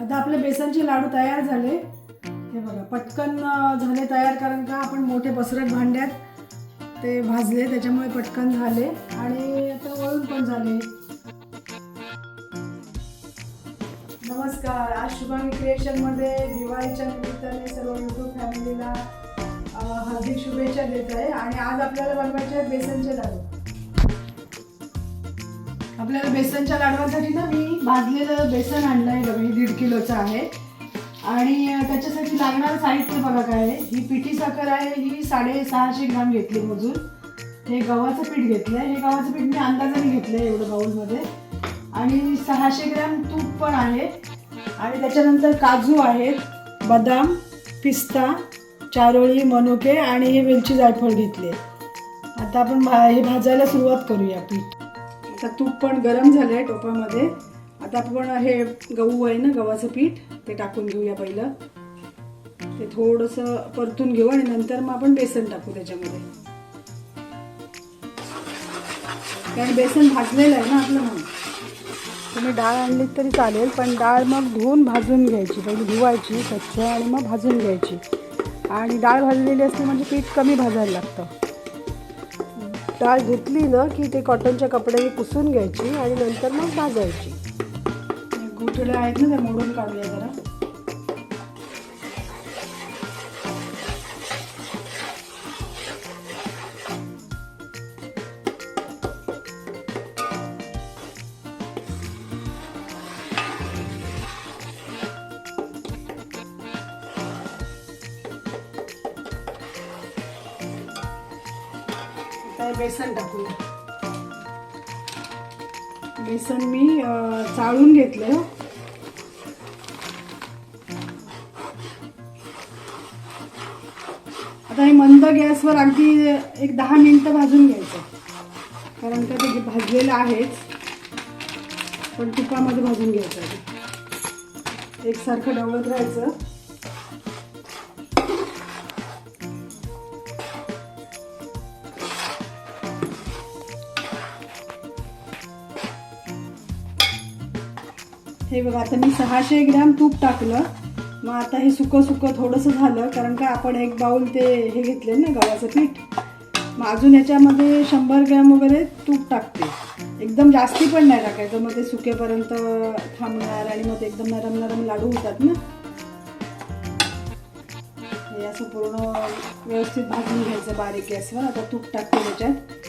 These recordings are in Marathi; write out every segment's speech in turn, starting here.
आता आपले बेसनचे लाडू तयार झाले. हे बघा पटकन झाले तयार कारण का आपण मोठे पसरट भांड्यात ते भाजले त्याच्यामुळे पटकन झाले. आणि आता वळून पण झाले. नमस्कार आज शुभांगी क्रिएशनमध्ये दिवाळीच्या निमित्ताने सर्व यूट्यूब फॅमिलीला हार्दिक शुभेच्छा देत आहे आणि आज आपल्याला बनवायचे आहेत बेसनचे लाडू. आपल्याला बेसनच्या लाडवांसाठी ना मी भाजलेलं बेसन आणलं आहे बघा हे दीड किलोचं आहे. आणि त्याच्यासाठी लागणारं साहित्य बघा काय आहे. ही पिठी साखर आहे ही साडेसहाशे ग्राम घेतली मोजून. हे गव्हाचं पीठ घेतलं आहे हे गव्हाचं पीठ मी अंदाजाने घेतलं आहे एवढं बाऊलमध्ये आणि सहाशे ग्राम तूप पण आहे. आणि त्याच्यानंतर काजू आहेत बदाम पिस्ता चारोळी मनुके आणि हे वेलची जायफळ घेतले आता आपण भा हे भाजायला सुरुवात करूया पीठ. आता तूप पण गरम झालं आहे टोपामध्ये. आता आपण हे गहू आहे ना गव्हाचं पीठ ते टाकून घेऊया पहिलं. ते थोडंसं परतून घेऊ आणि नंतर मग आपण बेसन टाकू त्याच्यामध्ये. कारण बेसन भाजलेलं आहे ना आपलं म्हणून. तुम्ही डाळ आणलीत तरी चालेल पण डाळ मग धुवून भाजून घ्यायची. पहिली धुवायची स्वच्छ आणि मग भाजून घ्यायची. आणि डाळ भाजलेली असते म्हणजे पीठ कमी भाजायला लागतं. डाळ घेतली ना की ते कॉटनच्या कपड्याने पुसून घ्यायची आणि नंतर मग भाजायची. गुठळ्या आहेत ना त्या मोडून काढूया जरा. आता बेसन टाकूया. बेसन मी चाळून घेतलं हो. आता हे मंद गॅसवर अगदी एक दहा मिनिटं भाजून घ्यायचं. कारण का ते भाजलेलं आहेच पण तुपामध्ये भाजून घ्यायचं एकसारखं डवळत राहायचं. हे बघा आता मी सहाशे ग्रॅम तूप टाकलं. मग आता हे सुकं सुकं थोडंसं झालं कारण का आपण एक बाउल ते हे घेतले ना गव्हाचं पीठ. मग अजून याच्यामध्ये शंभर ग्रॅम वगैरे तूप टाकते. एकदम जास्ती पण नाही टाकायचं मग ते सुकेपर्यंत थांबणार आणि मग ते एकदम नरम नरम लाडू होतात ना. हे असं पूर्ण व्यवस्थित भाजून घ्यायचं बारीक गॅसवर. आता तूप टाकते त्याच्यात.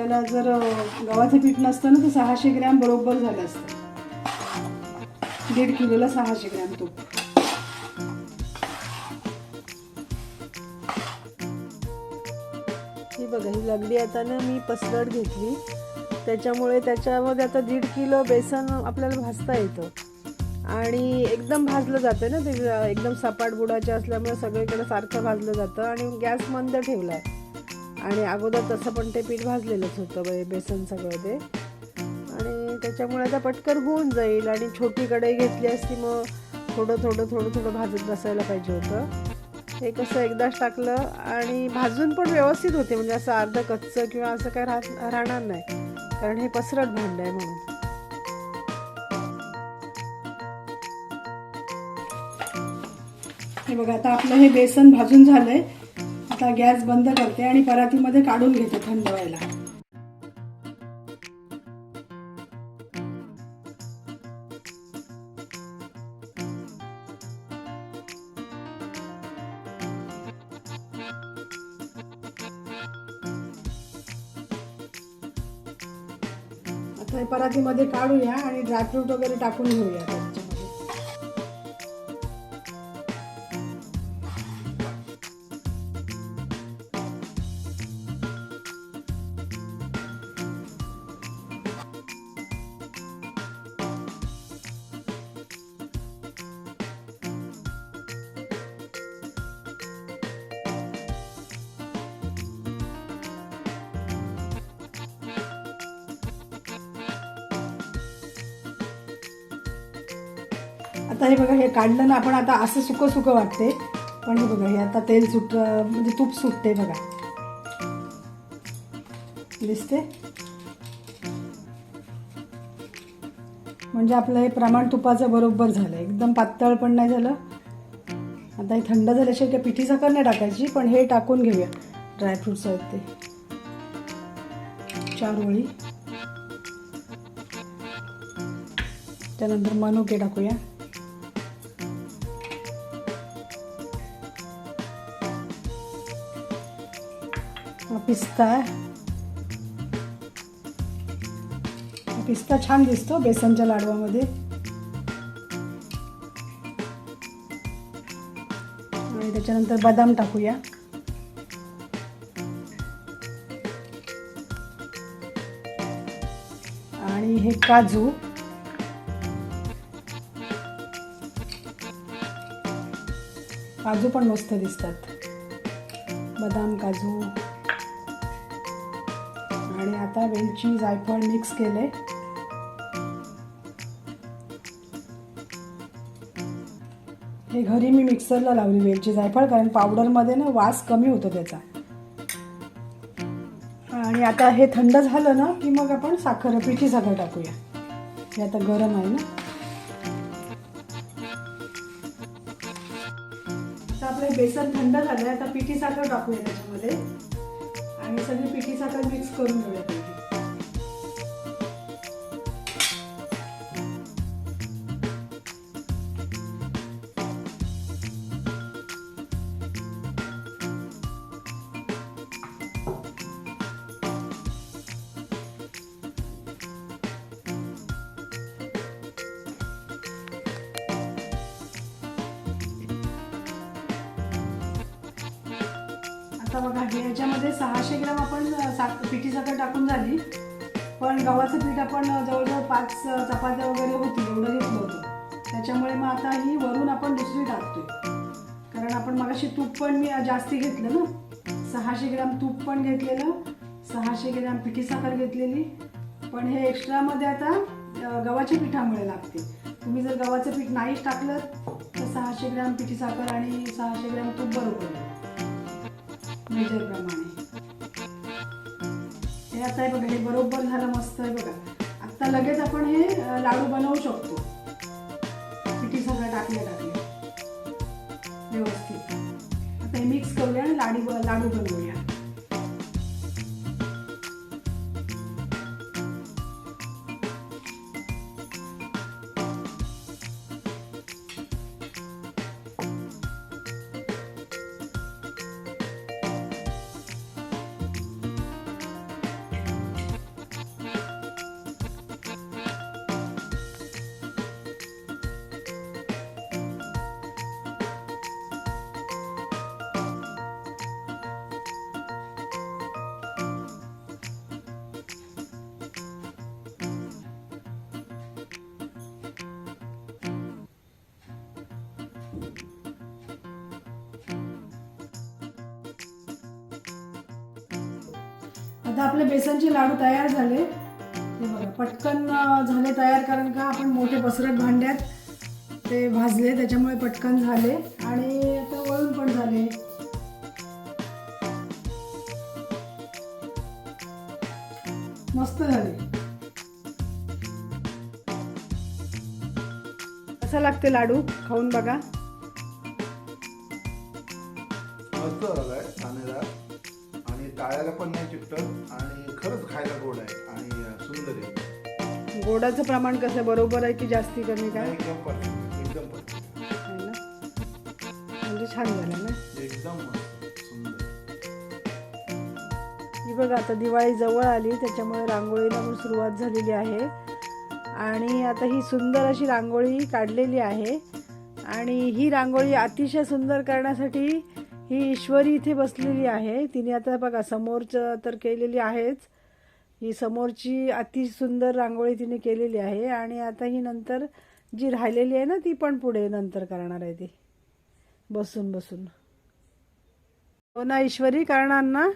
आपल्याला जर गव्हाचं पीठ नसतं ना तर सहाशे ग्रॅम बरोबर झालं असतं. दीड किलोला सहाशे ग्रॅम तूप ही बघा ही लागली आता ना मी पसरट घेतली. त्याच्यामुळे त्याच्यामध्ये आता दीड किलो बेसन आपल्याला भाजता येतं. आणि एकदम भाजलं जातं ना ते एकदम सपाट बुडाचे असल्यामुळे सगळीकडे सारखं भाजलं जातं. आणि गॅस मंद ठेवला. आहे आणि अगोदर तसं पण ते पीठ भाजलेलंच होतं बे- बेसन सगळं ते. आणि त्याच्यामुळे आता पटकन होऊन जाईल आणि छोटी कढई घेतली असती मग थोडं थोडं थोडं थोडं भाजत बसायला पाहिजे होतं. हे कसं एकदाच टाकलं आणि भाजून पण व्यवस्थित होते म्हणजे असं अर्धं कच्चं किंवा असं काय राहत राहणार नाही. कारण हे पसरट भांडं आहे म्हणून. हे बघा आता आपलं हे बेसन भाजून झालंय. आता गॅस बंद करते आणि परातीमध्ये काढून घेते थंड व्हायला. आता हे परातीमध्ये काढूया आणि ड्रायफ्रूट वगैरे टाकून घेऊया. आता हे बघा हे काढलं ना आपण आता असं सुकं सुकं वाटते पण हे बघा हे आता तेल सुट म्हणजे तूप सुटते बघा. दिसते म्हणजे आपलं हे प्रमाण तुपाचं बरोबर झालं. एकदम पातळ पण नाही झालं. आता हे थंड झाल्याशिवाय त्या पिठी साखर नाही टाकायची पण हे टाकून घेऊया. ड्रायफ्रुट्स आहेत ते. चार ओळी. त्यानंतर मनुके टाकूया. पिस्ता आहे हा पिस्ता छान दिसतो बेसनच्या लाडवामध्ये आणि त्याच्यानंतर बदाम टाकूया आणि हे काजू काजू पण मस्त दिसतात बदाम काजू आता वेलची जायफळ मिक्स केले हे घरी मी मिक्सरला लावली वेलची जायफळ कारण पावडरमध्ये ना वास कमी होतो त्याचा. आणि आता हे थंड झालं ना की मग आपण साखर पिठी साखर टाकूया. हे आता गरम आहे ना. आता आपलं बेसन थंड झालं आहे आता पिठी साखर टाकूया त्याच्यामध्ये. आणि सगळी पिठी साखर मिक्स करून घेऊया. आता बघा हे याच्यामध्ये सहाशे ग्राम आपण साख पिठी साखर टाकून झाली. पण गव्हाचं पीठ आपण जवळजवळ पाच चपात्या वगैरे होती एवढं घेतलं होतं. त्याच्यामुळे मग आता ही वरून आपण दुसरी टाकतोय. कारण आपण मगाशी तूप पण मी जास्ती घेतलं ना. सहाशे ग्राम तूप पण घेतलेलं सहाशे ग्राम पिठी साखर घेतलेली. पण हे एक्स्ट्रामध्ये आता गव्हाच्या पिठामुळे लागते. तुम्ही जर गव्हाचं पीठ नाही टाकलं तर सहाशे ग्राम पिठी साखर आणि सहाशे ग्राम तूप बरोबर. आहे. हे आता हे बघा हे बरोबर झालं मस्त आहे बघा. आता लगेच आपण हे लाडू बनवू शकतो. पिठी सगळं टाकल्या टाकल्या व्यवस्थित. आता हे मिक्स करूया आणि लाडू लाडू बनवूया. आता आपले बेसनचे लाडू तयार झाले. बघा पटकन झाले तयार कारण का आपण मोठे पसरट भांड्यात ते भाजले त्याच्यामुळे पटकन झाले. आणि आता वळून पण झाले. मस्त झाले. कसा लागते लाडू? खाऊन बघा. मस्त झालाय. टाळ्याला पण नाही चिकटत आणि खरंच खायला गोड आहे आणि सुंदर आहे. गोडाचं प्रमाण कसं? बरोबर आहे की जास्ती कमी काय? एकदम एकदम परफेक्ट आहे ना? म्हणजे छान झालं ना? एकदम मस्त सुंदर. ही बघा आता दिवाळी जवळ आली त्याच्यामुळे रांगोळीला पण सुरुवात झालेली आहे. आणि आता ही सुंदर अशी रांगोळी काढलेली आहे. आणि ही रांगोळी अतिशय सुंदर करण्यासाठी ही ईश्वरी इथे बसलेली आहे. तिने आता बघा समोरचं तर केलेली आहेच. ही समोरची अति सुंदर रांगोळी तिने केलेली आहे. आणि आता ही नंतर जी राहिलेली आहे ना ती पण पुढे नंतर करणार आहे ती. बसून बसून. हो ना ईश्वरी करणार ना?